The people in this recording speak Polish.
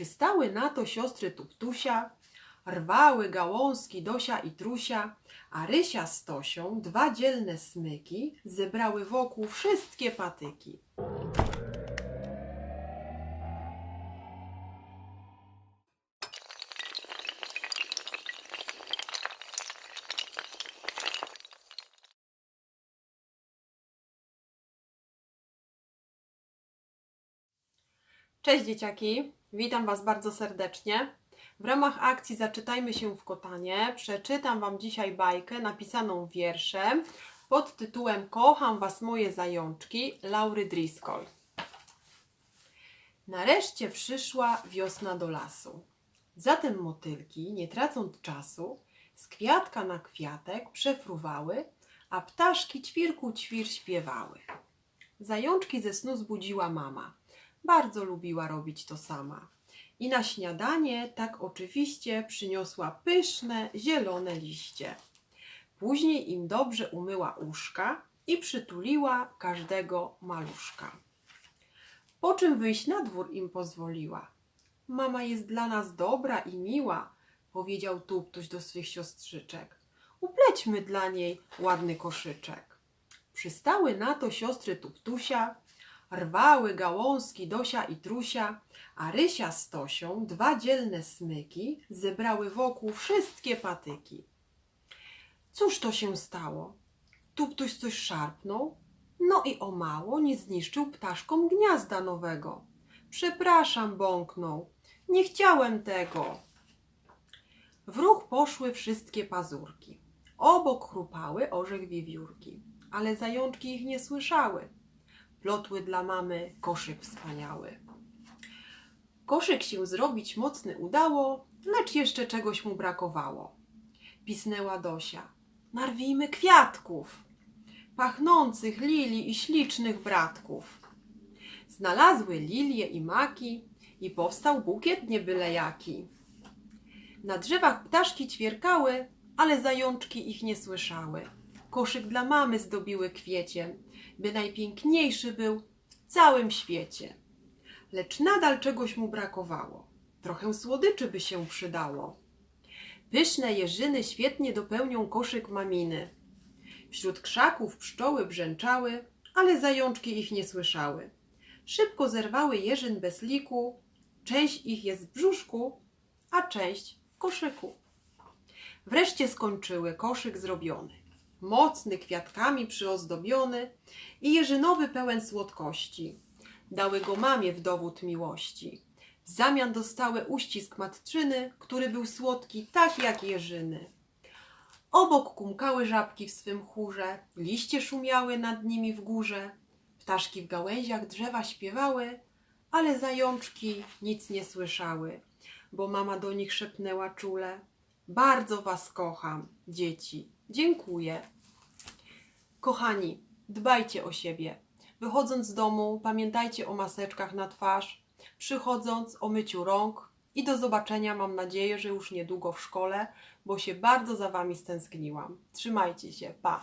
Przystały na to siostry Tuptusia, rwały gałązki Dosia i Trusia, a Rysia z Tosią, dwa dzielne smyki, zebrały wokół wszystkie patyki. Cześć dzieciaki, witam Was bardzo serdecznie. W ramach akcji Zaczytajmy się w Kotanie przeczytam Wam dzisiaj bajkę napisaną wierszem pod tytułem Kocham Was moje zajączki Laury Driscoll. Nareszcie przyszła wiosna do lasu. Zatem motylki, nie tracąc czasu, z kwiatka na kwiatek przefruwały, a ptaszki ćwirku ćwir śpiewały. Zajączki ze snu zbudziła mama. Bardzo lubiła robić to sama. I na śniadanie tak oczywiście przyniosła pyszne, zielone liście. Później im dobrze umyła uszka i przytuliła każdego maluszka. Po czym wyjść na dwór im pozwoliła. Mama jest dla nas dobra i miła, powiedział Tuptuś do swych siostrzyczek. Uplećmy dla niej ładny koszyczek. Przystały na to siostry Tuptusia, rwały gałązki Dosia i Trusia, a Rysia z Tosią, dwa dzielne smyki, zebrały wokół wszystkie patyki. Cóż to się stało? Tuptuś coś szarpnął, no i o mało nie zniszczył ptaszkom gniazda nowego. Przepraszam, bąknął, nie chciałem tego. W ruch poszły wszystkie pazurki. Obok chrupały orzech wiewiórki, ale zajączki ich nie słyszały plotły dla mamy koszyk wspaniały. Koszyk się zrobić mocny udało, lecz jeszcze czegoś mu brakowało. Pisnęła Dosia. Narwijmy kwiatków, pachnących lili i ślicznych bratków. Znalazły lilie i maki i powstał bukiet nie byle jaki. Na drzewach ptaszki ćwierkały, ale zajączki ich nie słyszały. Koszyk dla mamy zdobiły kwieciem, by najpiękniejszy był w całym świecie. Lecz nadal czegoś mu brakowało. Trochę słodyczy by się przydało. Pyszne jeżyny świetnie dopełnią koszyk maminy. Wśród krzaków pszczoły brzęczały, ale zajączki ich nie słyszały. Szybko zerwały jeżyn bez liku, część ich jest w brzuszku, a część w koszyku. Wreszcie skończyły koszyk zrobiony mocny, kwiatkami przyozdobiony i jeżynowy pełen słodkości. Dały go mamie w dowód miłości. W zamian dostały uścisk matczyny, który był słodki tak jak jeżyny. Obok kumkały żabki w swym chórze, liście szumiały nad nimi w górze, ptaszki w gałęziach drzewa śpiewały, ale zajączki nic nie słyszały, bo mama do nich szepnęła czule. Bardzo was kocham, dzieci. Dziękuję. Kochani, dbajcie o siebie. Wychodząc z domu, pamiętajcie o maseczkach na twarz, przychodząc o myciu rąk i do zobaczenia, mam nadzieję, że już niedługo w szkole, bo się bardzo za Wami stęskniłam. Trzymajcie się, pa!